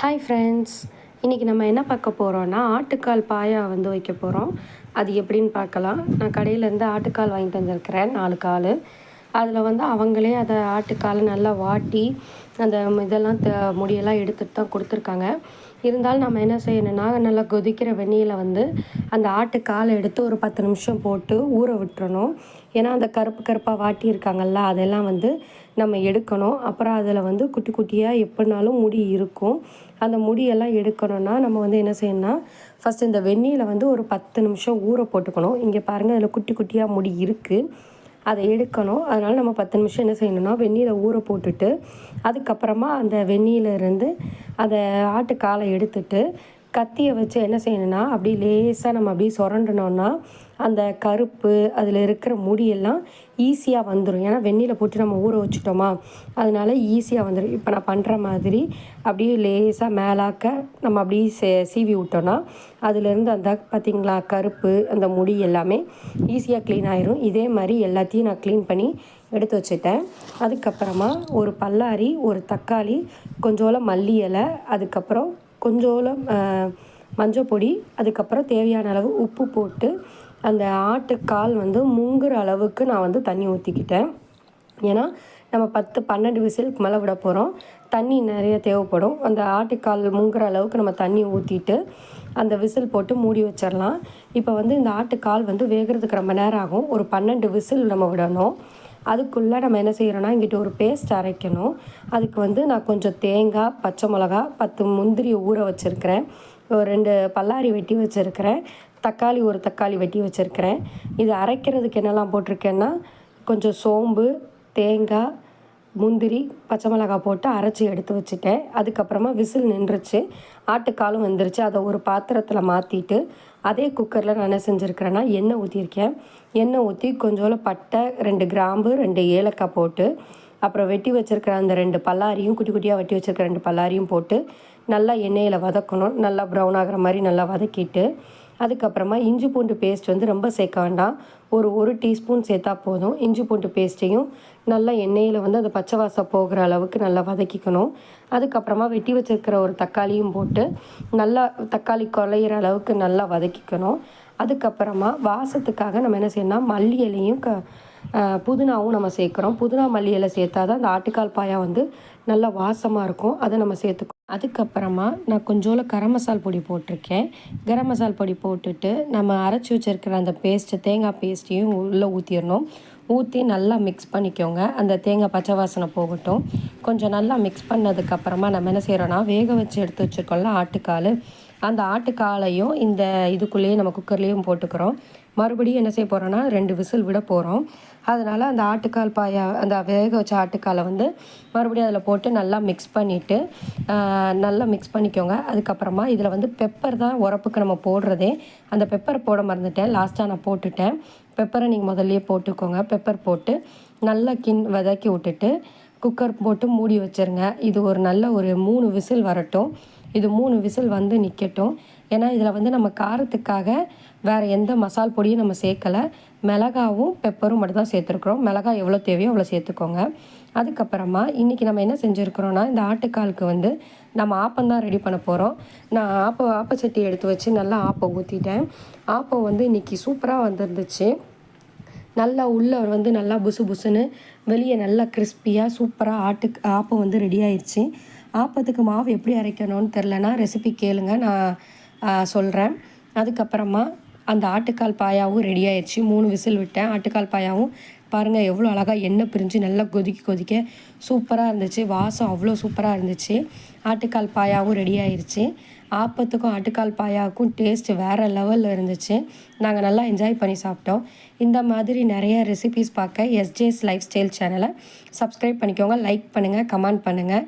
Hi friends இன்றைக்கி நம்ம என்ன பார்க்க போகிறோன்னா ஆட்டுக்கால் பாயா வந்து வைக்க போகிறோம் அது எப்படின்னு பார்க்கலாம். நான் கடையிலேருந்து ஆட்டுக்கால் வாங்கிட்டு வந்திருக்கிறேன் நாலு கால். அதில் வந்து அவங்களே அதை ஆட்டுக்காலை நல்லா வாட்டி அந்த இதெல்லாம் த முடியெல்லாம் எடுத்துகிட்டு தான் கொடுத்துருக்காங்க. இருந்தாலும் நம்ம என்ன செய்யணும்னா நல்லா கொதிக்கிற வெந்நீரில் வந்து அந்த ஆட்டுக்காலை எடுத்து ஒரு பத்து நிமிஷம் போட்டு ஊற விட்டுறணும். ஏன்னா அந்த கருப்பு கருப்பாக வாட்டி இருக்காங்கல்ல அதெல்லாம் வந்து நம்ம எடுக்கணும். அப்புறம் அதில் வந்து குட்டி குட்டியாக எப்படினாலும் முடி இருக்கும். அந்த முடியெல்லாம் எடுக்கணும்னா நம்ம வந்து என்ன செய்யணும்னா ஃபஸ்ட் இந்த வெந்நீரில் வந்து ஒரு பத்து நிமிஷம் ஊற போட்டுக்கணும். இங்கே பாருங்கள் அதில் குட்டி குட்டியாக முடி இருக்குது அதை எடுக்கணும். அதனால் நம்ம பத்து நிமிஷம் என்ன செய்யணும்னா வெந்நீரை ஊற போட்டுட்டு அதுக்கப்புறமா அந்த வெந்நீரிலேருந்து அதை ஆட்டுக்காலை எடுத்துட்டு கத்தியை வச்சு என்ன செய்யணும்னா அப்படி லேசாக நம்ம அப்படியே சுரண்டனோன்னா அந்த கருப்பு அதில் இருக்கிற முடியெல்லாம் ஈஸியாக வந்துடும் ஏன்னா வெந்நியில் போட்டு நம்ம ஊற வச்சுட்டோமா அதனால ஈஸியாக வந்துடும் இப்போ நான் பண்ணுற மாதிரி அப்படியே லேசாக மேலாக்க நம்ம அப்படியே சே சீவி விட்டோன்னா அதுலேருந்து அந்த பார்த்திங்களா கருப்பு அந்த முடி எல்லாமே ஈஸியாக க்ளீன் ஆயிரும். இதே மாதிரி எல்லாத்தையும் நான் க்ளீன் பண்ணி எடுத்து வச்சுட்டேன். அதுக்கப்புறமா ஒரு பல்லாரி ஒரு தக்காளி கொஞ்சோளம் மல்லி இலை அதுக்கப்புறம் கொஞ்சோளம் மஞ்சள் பொடி அதுக்கப்புறம் தேவையான அளவு உப்பு போட்டு அந்த ஆட்டுக்கால் வந்து முங்குற அளவுக்கு நான் வந்து தண்ணி ஊற்றிக்கிட்டேன் ஏன்னா நம்ம பத்து பன்னெண்டு விசிலுக்கு மேலே விட போகிறோம் தண்ணி நிறைய தேவைப்படும். அந்த ஆட்டுக்கால் முங்குற அளவுக்கு நம்ம தண்ணி ஊற்றிட்டு அந்த விசில் போட்டு மூடி வச்சிடலாம். இப்போ வந்து இந்த ஆட்டுக்கால் வந்து வேகிறதுக்கு ரொம்ப நேரம் ஆகும். ஒரு பன்னெண்டு விசில் நம்ம விடணும். அதுக்குள்ளே நம்ம என்ன செய்கிறோன்னா இங்கிட்ட ஒரு பேஸ்ட் அரைக்கணும். அதுக்கு வந்து நான் கொஞ்சம் தேங்காய் பச்சை மிளகா பத்து முந்திரி ஊற வச்சுருக்கிறேன். ஒரு ரெண்டு பல்லாரி வெட்டி வச்சுருக்கிறேன். தக்காளி ஒரு தக்காளி வெட்டி வச்சுருக்கிறேன். இது அரைக்கிறதுக்கு என்னெல்லாம் போட்டிருக்கேன்னா கொஞ்சம் சோம்பு தேங்காய் முந்திரி பச்சை மிளகாய் போட்டு அரைச்சி எடுத்து வச்சுட்டேன். அதுக்கப்புறமா விசில் நின்றுச்சு. ஆட்டுக்காலும் வந்துருச்சு. அதை ஒரு பாத்திரத்தில் மாற்றிட்டு அதே குக்கரில் நான் என்ன செஞ்சுருக்கிறேன்னா எண்ணெய் ஊற்றிருக்கேன் எண்ணெய் ஊற்றி கொஞ்சோல பட்டை ரெண்டு கிராம்பு ரெண்டு ஏலக்காய் போட்டு அப்புறம் வெட்டி வச்சுருக்கிற அந்த ரெண்டு பல்லாரியும் குட்டி குட்டியாக வெட்டி வச்சுருக்கிற ரெண்டு பல்லாரியும் போட்டு நல்லா எண்ணெயில் வதக்கணும். நல்லா ப்ரௌன் ஆகிற மாதிரி நல்லா வதக்கிட்டு அதுக்கப்புறமா இஞ்சி பூண்டு பேஸ்ட் வந்து ரொம்ப சேர்க்க வேண்டாம். ஒரு ஒரு டீஸ்பூன் சேர்த்தா போதும். இஞ்சி பூண்டு பேஸ்ட்டையும் நல்லா எண்ணெயில் வந்து அந்த பச்சை வாசம் போகிற அளவுக்கு நல்லா வதக்கிக்கணும். அதுக்கப்புறமா வெட்டி வச்சுருக்கிற ஒரு தக்காளியும் போட்டு நல்லா தக்காளி குறையிற அளவுக்கு நல்லா வதக்கிக்கணும். அதுக்கப்புறமா வாசத்துக்காக நம்ம என்ன செய்யணும்னா மல்லி இலையும் க புதினாவும் நம்ம சேர்க்குறோம். புதினா மல்லி இலை சேர்த்தா தான் அந்த ஆட்டுக்கால் பாயா வந்து நல்லா வாசமாக இருக்கும். அதை நம்ம சேர்த்துக்கோ. அதுக்கப்புறமா நான் கொஞ்சோல கரம் மசால் பொடி போட்டிருக்கேன். கரம் மசால் பொடி போட்டுட்டு நம்ம அரைச்சி வச்சுருக்கிற அந்த பேஸ்ட்டு தேங்காய் பேஸ்ட்டையும் உள்ளே ஊற்றிடணும் ஊற்றி நல்லா மிக்ஸ் பண்ணிக்கோங்க. அந்த தேங்காய் பச்சை வாசனை போகட்டும். கொஞ்சம் நல்லா மிக்ஸ் பண்ணதுக்கப்புறமா நம்ம என்ன செய்கிறோன்னா வேக வச்சு எடுத்து வச்சுருக்கோம்ல ஆட்டுக்கால். அந்த ஆட்டுக்காலையும் இந்த இதுக்குள்ளேயே நம்ம குக்கர்லேயும் போட்டுக்கிறோம். மறுபடியும் என்ன செய்ய போகிறோன்னா ரெண்டு விசில் விட போகிறோம் அதனால் அந்த ஆட்டுக்கால் பாயா அந்த வேக வச்ச ஆட்டுக்காலை வந்து மறுபடியும் அதில் போட்டு நல்லா மிக்ஸ் பண்ணிவிட்டு நல்லா மிக்ஸ் பண்ணிக்கோங்க. அதுக்கப்புறமா இதில் வந்து பெப்பர் தான் உரப்புக்கு நம்ம போடுறதே. அந்த பெப்பர் போட மறந்துட்டேன். லாஸ்ட்டாக நான் போட்டுட்டேன். பெப்பரை நீங்கள் முதல்லையே போட்டுக்கோங்க. பெப்பர் போட்டு நல்லா கின் வதக்கி விட்டுட்டு குக்கர் போட்டு மூடி வச்சுருங்க. இது ஒரு நல்ல ஒரு மூணு விசில் வரட்டும். இது மூணு விசில் வந்து நிற்கட்டும் ஏன்னா இதில் வந்து நம்ம காரத்துக்காக வேறு எந்த மசால் பொடியும் நம்ம சேர்க்கலை. மிளகாவும் பெப்பரும் மட்டும் தான் சேர்த்துருக்குறோம். மிளகா எவ்வளோ தேவையோ அவ்வளோ சேர்த்துக்கோங்க. அதுக்கப்புறமா இன்றைக்கி நம்ம என்ன செஞ்சுருக்குறோன்னா இந்த ஆட்டுக்காலுக்கு வந்து நம்ம ஆப்பம் தான் ரெடி பண்ண போகிறோம் நான் ஆப்ப ஆப்பச்சட்டி எடுத்து வச்சு நல்லா ஆப்பம் ஊற்றிட்டேன் ஆப்பம் வந்து இன்றைக்கி சூப்பராக வந்துருந்துச்சு. நல்லா உள்ளே வந்து நல்லா புசு புசுன்னு வெளியே நல்லா கிறிஸ்பியாக சூப்பராக ஆட்டுக்கு ஆப்பம் வந்து ரெடி ஆயிடுச்சு ஆப்பத்துக்கு மாவு எப்படி அரைக்கணும்னு தெரிலனா ரெசிபி கேளுங்க நான் சொல்கிறேன் அதுக்கப்புறமா அந்த ஆட்டுக்கால் பாயாவும் ரெடி ஆயிடுச்சு மூணு விசில் விட்டேன். ஆட்டுக்கால் பாயாவும் பாருங்கள் எவ்வளோ அழகாக எண்ணெய் பிரிஞ்சு நல்லா கொதிக்க கொதிக்க சூப்பராக இருந்துச்சு. வாசம் அவ்வளோ சூப்பராக இருந்துச்சு. ஆட்டுக்கால் பாயாவும் ரெடி ஆயிடுச்சு ஆப்பத்துக்கும் ஆட்டுக்கால் பாயாவுக்கும் டேஸ்ட்டு வேறு லெவலில் இருந்துச்சு. நாங்கள் நல்லா என்ஜாய் பண்ணி சாப்பிட்டோம். இந்த மாதிரி நிறைய ரெசிபீஸ் பார்க்க எஸ்ஜேஸ் லைஃப் ஸ்டைல் சேனலை சப்ஸ்கிரைப் பண்ணிக்கோங்க லைக் பண்ணுங்கள் கமெண்ட் பண்ணுங்கள்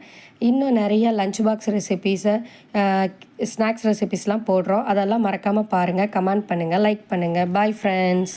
இன்னும் நிறைய லஞ்ச் பாக்ஸ் ரெசிபீஸை ஸ்நாக்ஸ் ரெசிபீஸ்லாம் போடுறோம். அதெல்லாம் மறக்காமல் பாருங்கள் கமெண்ட் பண்ணுங்கள் லைக் பண்ணுங்கள் பாய் ஃப்ரெண்ட்ஸ்